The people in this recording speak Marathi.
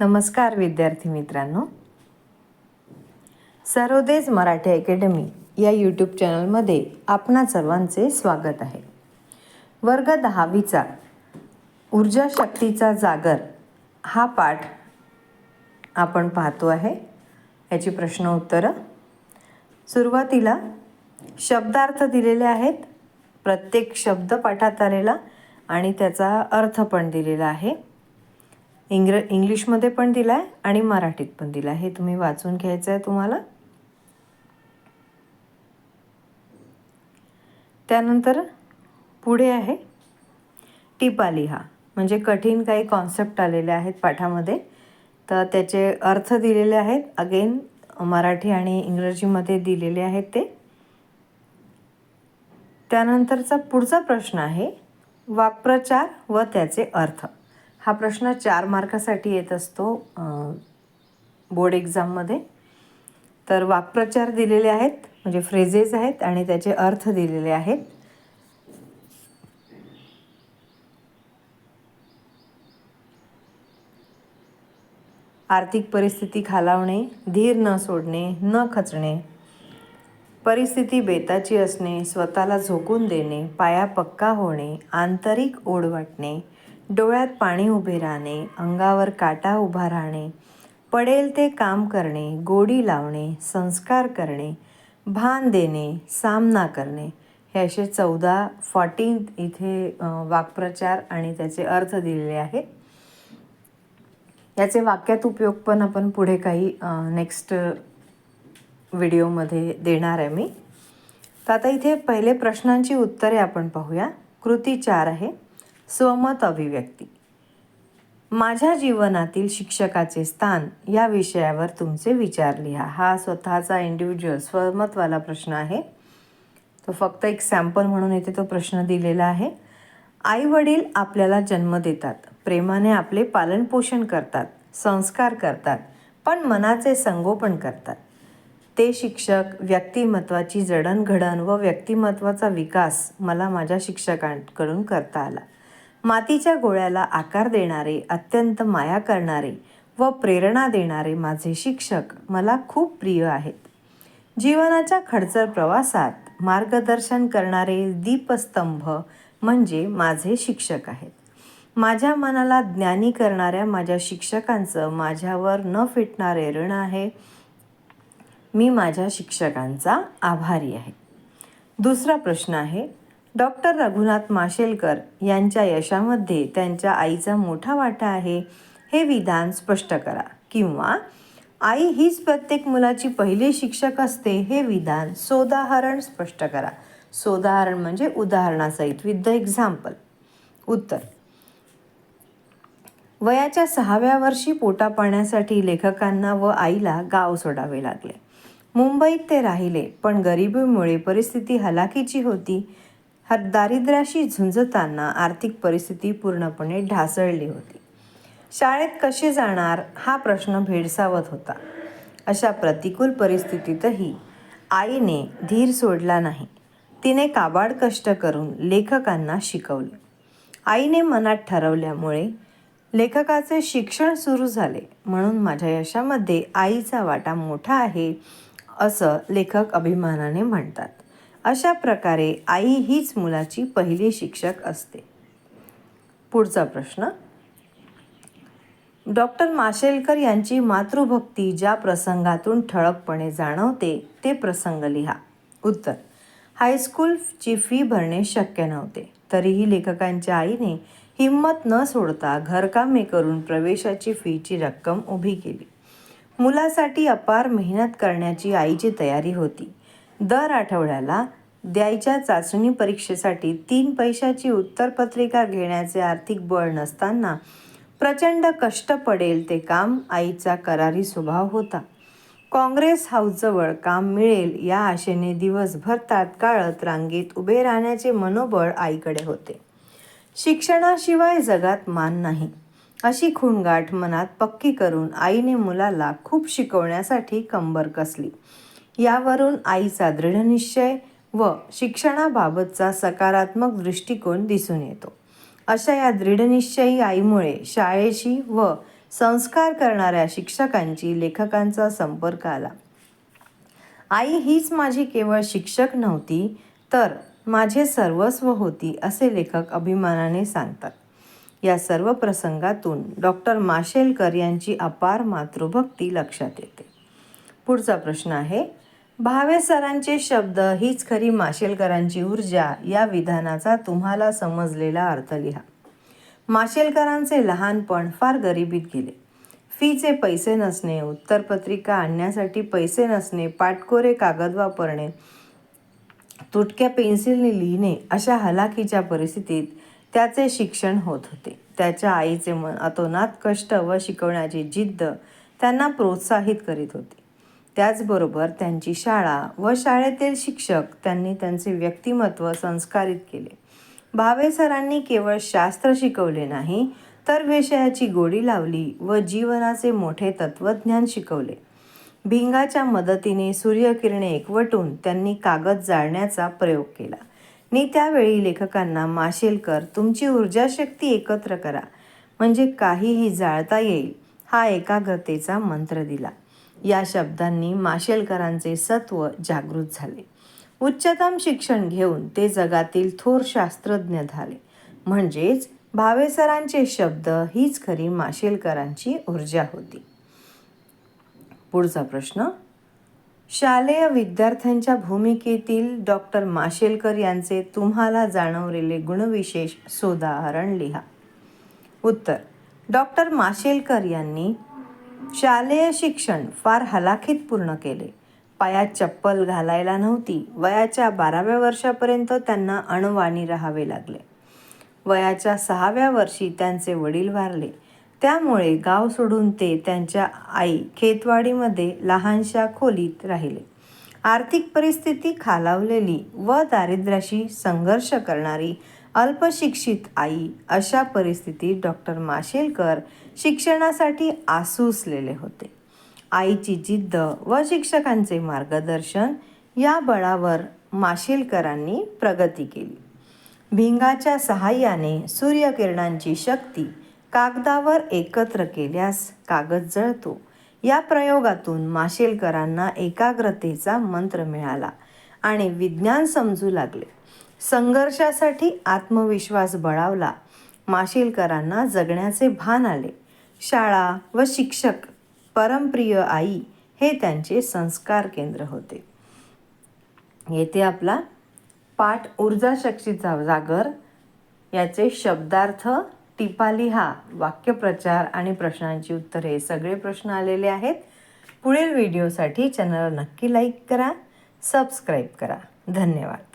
नमस्कार विद्यार्थी मित्रांनो. सरोदेज मराठी अकॅडमी या यूट्यूब चॅनलमध्ये आपणा सर्वांचे स्वागत आहे. वर्ग दहावीचा ऊर्जा शक्तीचा जागर हा पाठ आपण पाहतो आहे. याची प्रश्न उत्तरं. सुरुवातीला शब्दार्थ दिलेले आहेत. प्रत्येक शब्द पाठात आलेला आणि त्याचा अर्थ पण दिलेला आहे. इंग्र इंग्लिशमध्ये पण दिला आहे आणि मराठीत पण दिला आहे हे तुम्ही वाचून घ्यायचं आहे तुम्हाला. त्यानंतर पुढे आहे टिपा लिहा म्हणजे कठीण काही कॉन्सेप्ट आलेले आहेत पाठामध्ये. तर त्याचे अर्थ दिलेले आहेत. अगेन मराठी आणि इंग्रजीमध्ये दिलेले आहेत ते. त्यानंतरचा पुढचा प्रश्न आहे वाक्प्रचार व त्याचे अर्थ. हा प्रश्न चार मार्कासाठी येत असतो बोर्ड एक्झाममध्ये. तर वाक्प्रचार दिलेले आहेत म्हणजे फ्रेजेस आहेत आणि त्याचे अर्थ दिलेले आहेत. आर्थिक परिस्थिती खालावणे धीर न सोडणे न खचणे परिस्थिती बेताची असणे स्वतःला झोकून देणे पाया पक्का होणे आंतरिक ओढ वाटणे डोळ्यात पाणी उभे राहणे अंगावर काटा उभा राहणे पडेल ते काम करणे गोडी लावणे संस्कार करणे भान देणे सामना करणे. हे असे चौदा फॉर्टीन इथे वाक्प्रचार आणि त्याचे अर्थ दिलेले आहेत. याचे वाक्यात उपयोग पण आपण पुढे काही नेक्स्ट व्हिडिओमध्ये देणार आहे मी. तर आता इथे पहिले प्रश्नांची उत्तरे आपण पाहूया. कृती चार आहे. स्वमत अभिव्यक्ती. माझ्या जीवनातील शिक्षकाचे स्थान या विषयावर तुमचे विचार लिहा. हा स्वतःचा इंडिव्हिज्युअल स्वमतवाला प्रश्न आहे. तो फक्त एक सॅम्पल म्हणून येथे तो प्रश्न दिलेला आहे. आई वडील आपल्याला जन्म देतात. प्रेमाने आपले पालनपोषण करतात. संस्कार करतात. पण मनाचे संगोपन करतात. ते शिक्षक व्यक्तिमत्वाची जडणघडण व व्यक्तिमत्वाचा विकास मला माझ्या शिक्षकांकडून करता आला. मातीच्या गोळ्याला आकार देणारे अत्यंत माया करणारे व प्रेरणा देणारे माझे शिक्षक मला खूप प्रिय आहेत. जीवनाच्या खडचर प्रवासात मार्गदर्शन करणारे दीपस्तंभ म्हणजे माझे शिक्षक आहेत. माझ्या मनाला ज्ञानी करणाऱ्या माझ्या शिक्षकांचं माझ्यावर न फिटणारे ऋण आहे. मी माझ्या शिक्षकांचा आभारी आहे. दुसरा प्रश्न आहे डॉक्टर रघुनाथ माशेलकर यांच्या यशामध्ये त्यांच्या आईचा मोठा वाटा आहे हे विधान स्पष्ट करा. किंवा आई हीच प्रत्येक मुलाची पहिली शिक्षक असते हे विधान सोदाहरण स्पष्ट करा. सोदाहरण म्हणजे उदाहरणासहित विथ द एक्झाम्पल उत्तर. वयाच्या सहाव्या वर्षी पोटा पाण्यासाठी लेखकांना व आईला गाव सोडावे लागले. मुंबईत ते राहिले पण गरिबीमुळे परिस्थिती हलाखीची होती. हर दारिद्र्याशी झुंजताना आर्थिक परिस्थिती पूर्णपणे ढासळली होती. शाळेत कसे जाणार हा प्रश्न भेडसावत होता. अशा प्रतिकूल परिस्थितीतही आईने धीर सोडला नाही. तिने काबाड कष्ट करून लेखकांना शिकवले. आईने मनात ठरवल्यामुळे लेखकाचे शिक्षण सुरू झाले. म्हणून माझ्या यशामध्ये आईचा वाटा मोठा आहे असं लेखक अभिमानाने म्हणतात. अशा प्रकारे आई हीच मुलाची पहिली शिक्षक असते. पुढचा प्रश्न. डॉक्टर माशेलकर यांची मातृभक्ती ज्या प्रसंगातून ठळकपणे जाणवते ते प्रसंग लिहा. उत्तर. हायस्कूलची फी भरणे शक्य नव्हते. तरीही लेखकांच्या आईने हिंमत न सोडता घरकामे करून प्रवेशाची फीची रक्कम उभी केली. मुलासाठी अपार मेहनत करण्याची आईची तयारी होती. दर आठवड्याला द्यायच्या चाचणी परीक्षेसाठी तीन पैशाची उत्तरपत्रिका घेण्याचे आर्थिक बळ नसताना प्रचंड कष्ट पडेल ते काम आईचा करारी स्वभाव होता. काँग्रेस हाऊसजवळ काम मिळेल या आशेने दिवसभर तात्काळत रांगेत उभे राहण्याचे मनोबळ आईकडे होते. शिक्षणाशिवाय जगात मान नाही. अशी खुणगाठ मनात पक्की करून आईने मुलाला खूप शिकवण्यासाठी कंबर कसली. यावरून आईचा दृढनिश्चय व शिक्षणाबाबतचा सकारात्मक दृष्टिकोन दिसून येतो. अशा या दृढनिश्चयी आईमुळे शाळेशी व संस्कार करणाऱ्या शिक्षकांची लेखकांचा संपर्क आला. आई हीच माझी केवळ शिक्षक नव्हती तर माझे सर्वस्व होती असे लेखक अभिमानाने सांगतात. या सर्व प्रसंगातून डॉक्टर माशेलकर यांची अपार मातृभक्ती लक्षात येते. पुढचा प्रश्न आहे भावे सरांचे शब्द हीच खरी माशेलकरांची ऊर्जा या विधानाचा तुम्हाला समजलेला अर्थ लिहा. माशेलकरांचे लहानपण फार गरिबीत गेले. फीचे पैसे नसणे उत्तरपत्रिका आणण्यासाठी पैसे नसणे पाटकोरे कागद वापरणे तुटक्या पेन्सिलने लिहिणे अशा हलाखीच्या परिस्थितीत त्याचे शिक्षण होत होते. त्याच्या आईचे मन अतोनात कष्ट व शिकवण्याची जिद्द त्यांना प्रोत्साहित करीत होते. त्याचबरोबर त्यांची शाळा व शाळेतील शिक्षक त्यांनी त्यांचे व्यक्तिमत्व संस्कारित केले. भावे सरांनी केवळ शास्त्र शिकवले नाही तर विषयाची गोडी लावली व जीवनाचे मोठे तत्वज्ञान शिकवले. भिंगाच्या मदतीने सूर्यकिरणे एकवटून त्यांनी कागद जाळण्याचा प्रयोग केला. नि त्यावेळी लेखकांना माशेलकर तुमची ऊर्जाशक्ती एकत्र करा म्हणजे काहीही जाळता येईल हा एकाग्रतेचा मंत्र दिला. या शब्दांनी माशेलकरांचे सत्व जागृत झाले. उच्चतम शिक्षण घेऊन ते जगातील थोर शास्त्रज्ञ झाले. म्हणजेच भावेसरांचे शब्द हीच खरी माशेलकरांची ऊर्जा होती. पुढचा प्रश्न. शालेय विद्यार्थ्यांच्या भूमिकेतील डॉक्टर माशेलकर यांचे तुम्हाला जाणवलेले गुणविशेष सोदाहरण लिहा. उत्तर. डॉक्टर माशेलकर यांनी शालेय शिक्षण फार हलाखीत पूर्ण केले. पायात चप्पल घालायला नव्हती. वयाच्या बाराव्या वर्षापर्यंत त्यांना अणवाणी राहावे लागले. वयाच्या सहाव्या वर्षी त्यांचे वडील वारले. त्यामुळे गाव सोडून ते त्यांच्या आई खेतवाडीमध्ये लहानशा खोलीत राहिले. आर्थिक परिस्थिती खालावलेली व दारिद्र्याशी संघर्ष करणारी अल्पशिक्षित आई अशा परिस्थितीत डॉक्टर माशेलकर शिक्षणासाठी आसूसलेले होते. आईची जिद्द व शिक्षकांचे मार्गदर्शन या बळावर माशेलकरांनी प्रगती केली. भिंगाच्या सहाय्याने सूर्यकिरणांची शक्ती कागदावर एकत्र केल्यास कागद जळतो. या प्रयोगातून माशेलकरांना एकाग्रतेचा मंत्र मिळाला आणि विज्ञान समजू लागले. संघर्षासाठी आत्मविश्वास बळावला. माशेलकरांना जगण्याचे भान आले. शाळा व शिक्षक परमप्रिय आई हे त्यांचे संस्कार केंद्र होते. येथे आपला पाठ ऊर्जा शक्तीचा जागर याचे शब्दार्थ टिपा लिहा वाक्यप्रचार आणि प्रश्नांची उत्तरे हे सगळे प्रश्न आलेले आहेत. पुढील व्हिडिओसाठी चॅनल नक्की लाईक करा सबस्क्राईब करा. धन्यवाद.